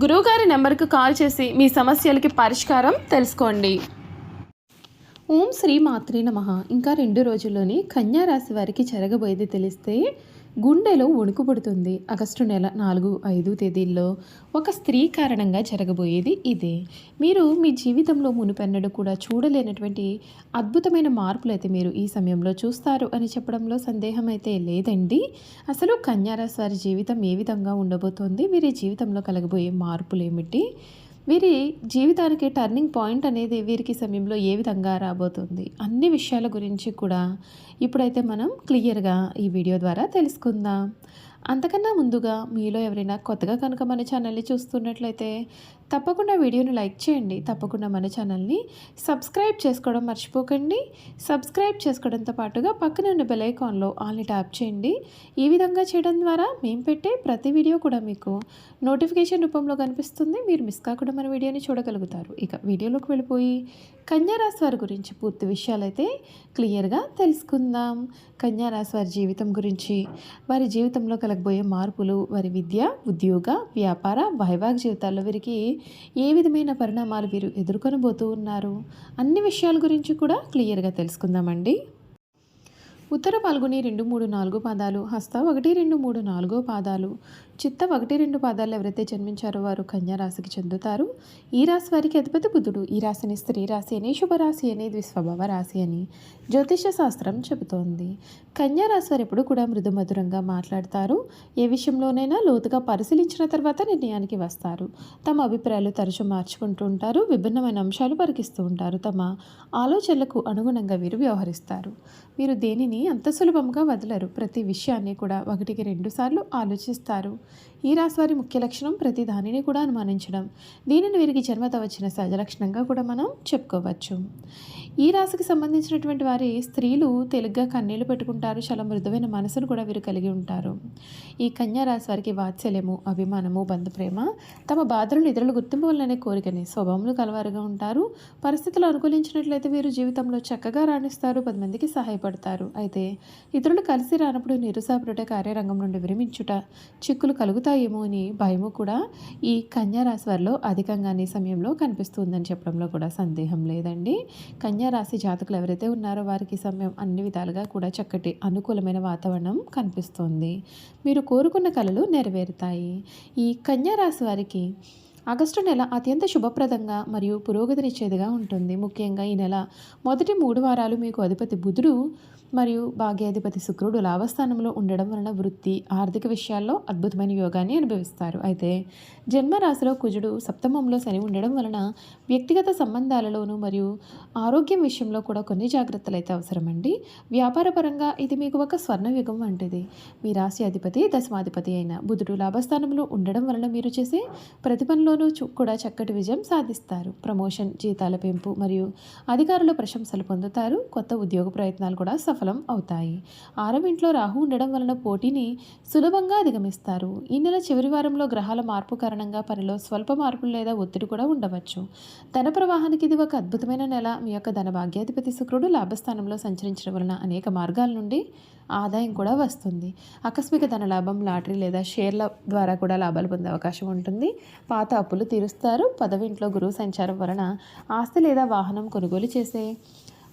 గురువుగారి నెంబర్కు కాల్ చేసి మీ సమస్యలకి పరిష్కారం తెలుసుకోండి. ఓం శ్రీ మాత్రే నమ. ఇంకా రెండు రోజుల్లోనే కన్యా రాశి వారికి జరగబోయేది తెలిస్తే గుండెలో వణుకు పుడుతుంది. ఆగస్టు నెల నాలుగు ఐదు తేదీల్లో ఒక స్త్రీ కారణంగా జరగబోయేది ఇదే. మీరు మీ జీవితంలో మునుపెన్నడు కూడా చూడలేనటువంటి అద్భుతమైన మార్పులు అయితే మీరు ఈ సమయంలో చూస్తారు అని చెప్పడంలో సందేహం అయితే లేదండి. అసలు కన్యారాశి వారి జీవితం ఏ విధంగా ఉండబోతోంది? వీరి జీవితంలో కలగబోయే మార్పులు ఏమిటి వీరి జీవితానికి టర్నింగ్ పాయింట్ అనేది వీరికి సమయంలో ఏ విధంగా రాబోతుంది? అన్ని విషయాల గురించి కూడా ఇప్పుడైతే మనం క్లియర్గా ఈ వీడియో ద్వారా తెలుసుకుందాం. అంతకన్నా ముందుగా మీలో ఎవరైనా కొత్తగా కనుక మన ఛానల్ని చూస్తున్నట్లయితే తప్పకుండా వీడియోని లైక్ చేయండి. తప్పకుండా మన ఛానల్ని సబ్స్క్రైబ్ చేసుకోవడం మర్చిపోకండి. సబ్స్క్రైబ్ చేసుకోవడంతో పాటుగా పక్కన ఉన్న బెలైకాన్లో ఆల్ని ట్యాప్ చేయండి. ఈ విధంగా చేయడం ద్వారా మేము పెట్టే ప్రతి వీడియో కూడా మీకు నోటిఫికేషన్ రూపంలో కనిపిస్తుంది. మీరు మిస్ కాకుండా మన వీడియోని చూడగలుగుతారు. ఇక వీడియోలోకి వెళ్ళిపోయి కన్యారాశి వారి గురించి పూర్తి విషయాలైతే క్లియర్గా తెలుసుకుందాం. కన్యారాశి వారి జీవితం గురించి. వారి జీవితంలో కలగబోయే మార్పులు వారి విద్య ఉద్యోగ వ్యాపార వైవాహిక జీవితాల్లో వీరికి ఏ విధమైన పరిణామాలు వీరు ఎదుర్కొనబోతూ ఉన్నారు? అన్ని విషయాల గురించి కూడా క్లియర్గా తెలుసుకుందామండి. ఉత్తర పాల్గొని రెండు మూడు నాలుగు పాదాలు హస్త ఒకటి రెండు మూడు నాలుగో పాదాలు చిత్త ఒకటి రెండు పాదాలు ఎవరైతే జన్మించారో వారు కన్యా రాశికి చెందుతారు. ఈ రాశి వారికి అధిపతి బుధుడు. ఈ రాశిని స్త్రీ రాశి అని శుభరాశి అని ద్విస్వభావ రాశి అని జ్యోతిష శాస్త్రం చెబుతోంది. కన్యా రాశి వారు ఎప్పుడు కూడా మృదు మధురంగా మాట్లాడతారు. ఏ విషయంలోనైనా లోతుగా పరిశీలించిన తర్వాత నిర్ణయానికి వస్తారు. తమ అభిప్రాయాలు తరచూ మార్చుకుంటూ ఉంటారు. విభిన్నమైన అంశాలు పరికిస్తూ ఉంటారు. తమ ఆలోచనలకు అనుగుణంగా వీరు వ్యవహరిస్తారు. వీరు దేనిని అంత సులభంగా వదలరు. ప్రతి విషయాన్ని కూడా ఒకటికి రెండుసార్లు ఆలోచిస్తారు. ఈ రాశి వారి ముఖ్య లక్షణం ప్రతి దానిని కూడా అనుమానించడం. దీనిని వీరికి జన్మత వచ్చిన సహజ లక్షణంగా కూడా మనం చెప్పుకోవచ్చు. ఈ రాశికి సంబంధించినటువంటి వారి స్త్రీలు తెలుగ్గా కన్నీళ్ళు పెట్టుకుంటారు. చాలా మృదువైన మనసును కూడా వీరు కలిగి ఉంటారు. ఈ కన్యా రాశి వారికి వాత్సల్యము అభిమానము బంధుప్రేమ తమ బాధలను ఇతరులు గుర్తింపు వల్లనే కోరికని స్వభావంలో కలవారుగా ఉంటారు. పరిస్థితులు అనుకూలించినట్లయితే వీరు జీవితంలో చక్కగా రాణిస్తారు. పది మందికి సహాయపడతారు. అయితే ఇతరులు కలిసి రానప్పుడు నిరుసాపరుట కార్యరంగం నుండి విరమించుట చిక్కులు కలుగుతాయేమో అని భయము కూడా ఈ కన్యారాశి వారిలో అధికంగానే సమయంలో కనిపిస్తుందని చెప్పడంలో కూడా సందేహం లేదండి. కన్యారాశి జాతకులు ఎవరైతే ఉన్నారో వారికి సమయం అన్ని విధాలుగా కూడా చక్కటి అనుకూలమైన వాతావరణం కనిపిస్తుంది. మీరు కోరుకున్న కళలు నెరవేరుతాయి. ఈ కన్యారాశి వారికి ఆగస్టు నెల అత్యంత శుభప్రదంగా మరియు పురోగతినిచ్చేదిగా ఉంటుంది. ముఖ్యంగా ఈ నెల మొదటి మూడు వారాలు మీకు అధిపతి బుధుడు మరియు భాగ్యాధిపతి శుక్రుడు లాభస్థానంలో ఉండడం వలన వృత్తి ఆర్థిక విషయాల్లో అద్భుతమైన యోగాన్ని అనుభవిస్తారు. అయితే జన్మరాశిలో కుజుడు సప్తమంలో శని ఉండడం వలన వ్యక్తిగత సంబంధాలలోనూ మరియు ఆరోగ్యం విషయంలో కూడా కొన్ని జాగ్రత్తలు అయితే అవసరమండి. వ్యాపారపరంగా ఇది మీకు ఒక స్వర్ణయుగం వంటిది. మీ రాశి అధిపతి దశమాధిపతి అయిన బుధుడు లాభస్థానంలో ఉండడం వలన మీరు చేసే ప్రతి పనిలోనూ చు- కూడా చక్కటి విజయం సాధిస్తారు. ప్రమోషన్ జీతాల పెంపు మరియు అధికారుల ప్రశంసలు పొందుతారు. కొత్త ఉద్యోగ ప్రయత్నాలు కూడా సఫలం అవుతాయి. ఆరవ ఇంట్లో రాహు ఉండడం వలన పోటీని సులభంగా అధిగమిస్తారు. ఈ నెల చివరి వారంలో గ్రహాల మార్పు కారణంగా పనిలో స్వల్ప మార్పులు లేదా ఒత్తిడి కూడా ఉండవచ్చు. ధన ప్రవాహానికి ఇది ఒక అద్భుతమైన నెల. మీ యొక్క ధన భాగ్యాధిపతి శుక్రుడు లాభస్థానంలో సంచరించడం వలన అనేక మార్గాల నుండి ఆదాయం కూడా వస్తుంది. ఆకస్మిక ధన లాభం లాటరీ లేదా షేర్ల ద్వారా కూడా లాభాలు పొందే అవకాశం ఉంటుంది. పాత అప్పులు తీరుస్తారు. పదవింట్లో గురువు సంచారం వలన ఆస్తి లేదా వాహనం కొనుగోలు చేసే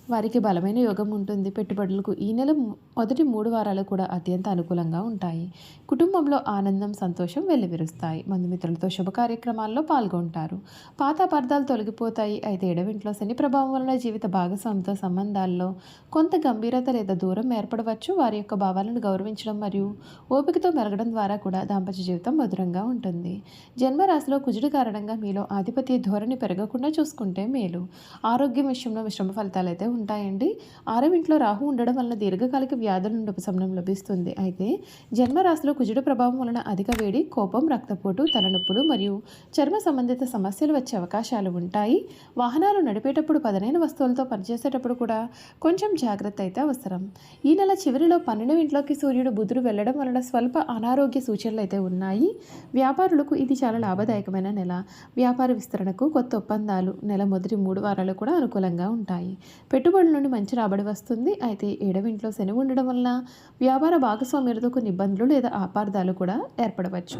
వారికి బలమైన యోగం ఉంటుంది. పెట్టుబడులకు ఈ నెల మొదటి మూడు వారాలు కూడా అత్యంత అనుకూలంగా ఉంటాయి. కుటుంబంలో ఆనందం సంతోషం వెల్లివిరుస్తాయి. మందుమిత్రులతో శుభ కార్యక్రమాల్లో పాల్గొంటారు. పాత అపార్థాలు తొలగిపోతాయి. అయితే ఎడవింట్లో శని ప్రభావం వలన జీవిత భాగస్వామితో సంబంధాల్లో కొంత గంభీరత లేదా దూరం ఏర్పడవచ్చు. వారి యొక్క భావాలను గౌరవించడం మరియు ఓపికతో మెరగడం ద్వారా కూడా దాంపత్య జీవితం మధురంగా ఉంటుంది. జన్మరాశిలో కుజుడి కారణంగా మీలో ఆధిపత్య ధోరణి పెరగకుండా చూసుకుంటే మేలు. ఆరోగ్యం విషయంలో మిశ్రమ ఫలితాలు అయితే ఉంటాయండి. ఆరవ ఇంట్లో రాహు ఉండడం వలన దీర్ఘకాలిక వ్యాధుల నుండి ఉపశమనం లభిస్తుంది. అయితే జన్మరాశిలో కుజుడు ప్రభావం వలన అధిక వేడి కోపం రక్తపోటు తలనొప్పులు మరియు చర్మ సంబంధిత సమస్యలు వచ్చే అవకాశాలు ఉంటాయి. వాహనాలు నడిపేటప్పుడు పదనైన వస్తువులతో పనిచేసేటప్పుడు కూడా కొంచెం జాగ్రత్త అయితే అవసరం. ఈ నెల చివరిలో పన్నెండు ఇంట్లోకి సూర్యుడు బుధుడు వెళ్ళడం వలన స్వల్ప అనారోగ్య సూచనలు అయితే ఉన్నాయి. వ్యాపారులకు ఇది చాలా లాభదాయకమైన నెల. వ్యాపార విస్తరణకు కొత్త ఒప్పందాలు నెల మొదటి మూడు వారాలు కూడా అనుకూలంగా ఉంటాయి. పెట్టుబడుల నుండి మంచి రాబడి వస్తుంది. అయితే ఏడవింట్లో శని ఉండడం వల్ల వ్యాపార భాగస్వామ్యులతో కొన్ని ఇబ్బందులు లేదా ఆపార్థాలు కూడా ఏర్పడవచ్చు.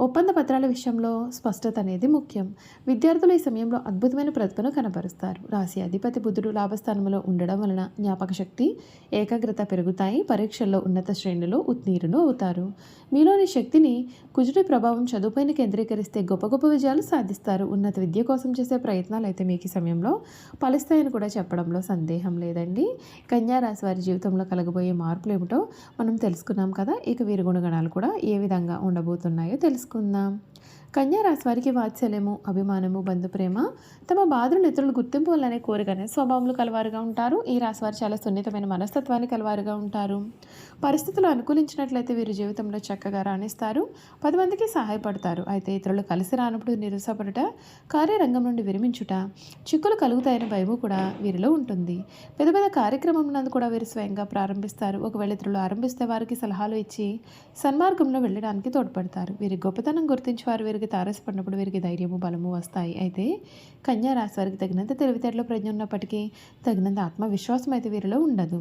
ఒప్పంద పత్రాల విషయంలో స్పష్టత అనేది ముఖ్యం. విద్యార్థులు ఈ సమయంలో అద్భుతమైన ప్రతిభను కనబరుస్తారు. రాశి అధిపతి బుధుడు లాభస్థానంలో ఉండడం వలన జ్ఞాపక శక్తి ఏకాగ్రత పెరుగుతాయి. పరీక్షల్లో ఉన్నత శ్రేణులు ఉత్తీర్ణులు అవుతారు. మీలోని శక్తిని కుజుడి ప్రభావం చదువుపైన కేంద్రీకరిస్తే గొప్ప గొప్ప విజయాలు సాధిస్తారు. ఉన్నత విద్య కోసం చేసే ప్రయత్నాలు అయితే మీకు ఈ సమయంలో ఫలిస్తాయని కూడా చెప్పడంలో సందేహం లేదండి. కన్యారాశి వారి జీవితంలో కలగబోయే మార్పులు ఏమిటో మనం తెలుసుకున్నాం కదా. ఇక వీరి గుణగణాలు కూడా ఏ విధంగా ఉండబోతున్నాయో తెలుసు కన్యా కన్యారాశి వారికి వాత్సల్యము అభిమానము బంధుప్రేమ తమ బాధలు ఇతరులు గుర్తింపు వల్లనే కోరికనే స్వభావములు కలవారుగా ఉంటారు. ఈ రాశి వారు చాలా సున్నితమైన మనస్తత్వాన్ని కలవారుగా ఉంటారు. పరిస్థితులు అనుకూలించినట్లయితే వీరి జీవితంలో చక్కగా రాణిస్తారు. పది మందికి సహాయపడతారు. అయితే ఇతరులు కలిసి రానప్పుడు నిరుసపడుట కార్యరంగం నుండి విరమించుట చిక్కులు కలుగుతాయనే భయము కూడా వీరిలో ఉంటుంది. పెద్ద పెద్ద కార్యక్రమం నందు కూడా వీరు స్వయంగా ప్రారంభిస్తారు. ఒకవేళ ఇతరులు ఆరంభిస్తే వారికి సలహాలు ఇచ్చి సన్మార్గంలో వెళ్ళడానికి తోడ్పడతారు. వీరి గొప్పతనం గుర్తించి వారు వీరికి తారసపడినప్పుడు వీరికి ధైర్యము బలము వస్తాయి. అయితే కన్యా రాశి వారికి తగినంత తెలివితేటలో ప్రజ్ఞ ఉన్నప్పటికీ తగినంత ఆత్మవిశ్వాసం అయితే వీరిలో ఉండదు.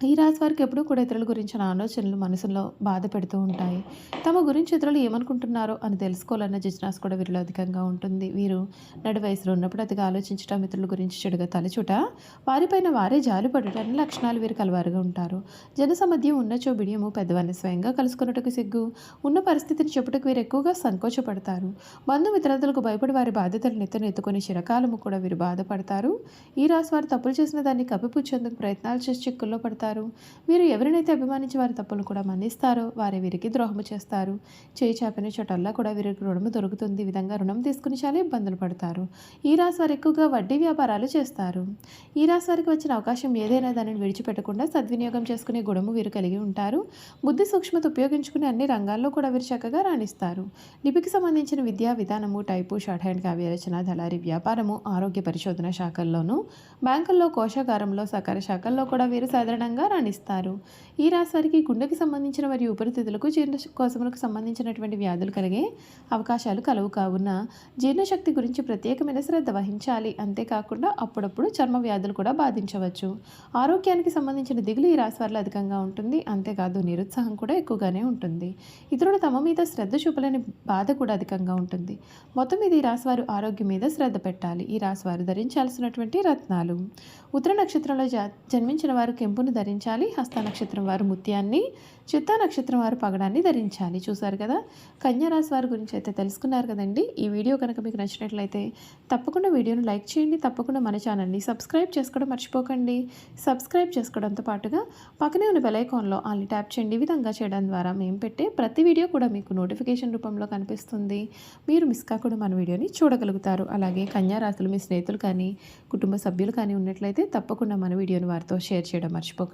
ఈ రాశి వారికి ఎప్పుడూ కూడా ఇతరుల గురించిన ఆలోచనలు మనసులో బాధ పెడుతూ ఉంటాయి. తమ గురించి ఇతరులు ఏమనుకుంటున్నారో అని తెలుసుకోవాలన్న జిజ్ఞాస కూడా వీరిలో అధికంగా ఉంటుంది. వీరు నడు వయసులో ఉన్నప్పుడు అతిగా ఆలోచించడం ఇతరుల గురించి చెడుగా తలచుట వారిపైన వారే జాలిపడటం అన్ని లక్షణాలు వీరు కలవారుగా ఉంటారు. జనసమధ్యం ఉన్నచో బిడియము పెద్దవారిని స్వయంగా కలుసుకున్నట్టుకు సిగ్గు. ఉన్న పరిస్థితిని చెప్పుటకు వీరు ఎక్కువగా సంకోచపడతారు. బంధుమిత్రులకు భయపడి వారి బాధ్యతలు నెత్తను ఎత్తుకొని చిరకాలము కూడా వీరు బాధపడతారు. ఈ రాశి వారు తప్పులు చేసిన దాన్ని కప్పిపుచ్చేందుకు ప్రయత్నాలు చేసి చిక్కుల్లో పడతారు. వీరు ఎవరినైతే అభిమానించి వారి తప్పులు కూడా మన్నిస్తారో వారే వీరికి ద్రోహము చేస్తారు. చేయి చాపిన చోటల్లా కూడా వీరికి రుణము దొరుకుతుంది. ఈ విధంగా రుణం తీసుకుని చాలా ఇబ్బందులు పడతారు. ఈ రాశి వారు ఎక్కువగా వడ్డీ వ్యాపారాలు చేస్తారు. ఈ రాశి వారికి వచ్చిన అవకాశం ఏదైనా దానిని విడిచిపెట్టకుండా సద్వినియోగం చేసుకునే గుణము వీరు కలిగి ఉంటారు. బుద్ధి సూక్ష్మత ఉపయోగించుకునే అన్ని రంగాల్లో కూడా వీరు చక్కగా రాణిస్తారు. లిపికి సంబంధించిన విద్యా విధానము టైపు షార్ట్ హ్యాండ్ కావ్య రచన దళారీ వ్యాపారము ఆరోగ్య పరిశోధన శాఖల్లోనూ బ్యాంకుల్లో కోశాగారంలో సహకార శాఖల్లో కూడా వీరు సాధారణంగా రాణిస్తారు. ఈ రాశి వారికి గుండెకి సంబంధించిన మరియు ఉపరితిథులకు జీర్ణకోశములకు సంబంధించినటువంటి వ్యాధులు కలిగే అవకాశాలు కలవు. కావున జీర్ణశక్తి గురించి ప్రత్యేకమైన శ్రద్ధ వహించాలి. అంతేకాకుండా అప్పుడప్పుడు చర్మ వ్యాధులు కూడా బాధించవచ్చు. ఆరోగ్యానికి సంబంధించిన దిగులు ఈ రాశి వారిలో అధికంగా ఉంటుంది. అంతేకాదు నిరుత్సాహం కూడా ఎక్కువగానే ఉంటుంది. ఇతరులు తమ మీద శ్రద్ధ చూపలేని బాధ కూడా అధికంగా ఉంటుంది. మొత్తం మీద ఈ రాశివారు ఆరోగ్యం మీద శ్రద్ధ పెట్టాలి. ఈ రాశివారు ధరించాల్సినటువంటి రత్నాలు. ఉత్తర నక్షత్రంలో జ జన్మించిన వారు కెంపును ధరించాలి. హస్త నక్షత్రం వారు ముత్యాన్ని చిత్తా నక్షత్రం వారు పగడాన్ని ధరించాలి. చూసారు కదా? కన్యారాశి వారి గురించి అయితే తెలుసుకున్నారు కదండి. ఈ వీడియో కనుక మీకు నచ్చినట్లయితే తప్పకుండా వీడియోను లైక్ చేయండి. తప్పకుండా మన ఛానల్ని సబ్స్క్రైబ్ చేసుకోవడం మర్చిపోకండి. సబ్స్క్రైబ్ చేసుకోవడంతో పాటుగా పక్కనే ఉన్న బెలైకాన్లో వాళ్ళని ఆల్ని ట్యాప్ చేయండి. విధంగా చేయడం ద్వారా మేము పెట్టే ప్రతి వీడియో కూడా మీకు నోటిఫికేషన్ రూపంలో కనిపిస్తుంది. మీరు మిస్ కాకుండా మన వీడియోని చూడగలుగుతారు. అలాగే కన్యారాశులు మీ స్నేహితులు కానీ కుటుంబ సభ్యులు కానీ ఉన్నట్లయితే తప్పకుండా మన వీడియోని వారితో షేర్ చేయడం మర్చిపోకండి.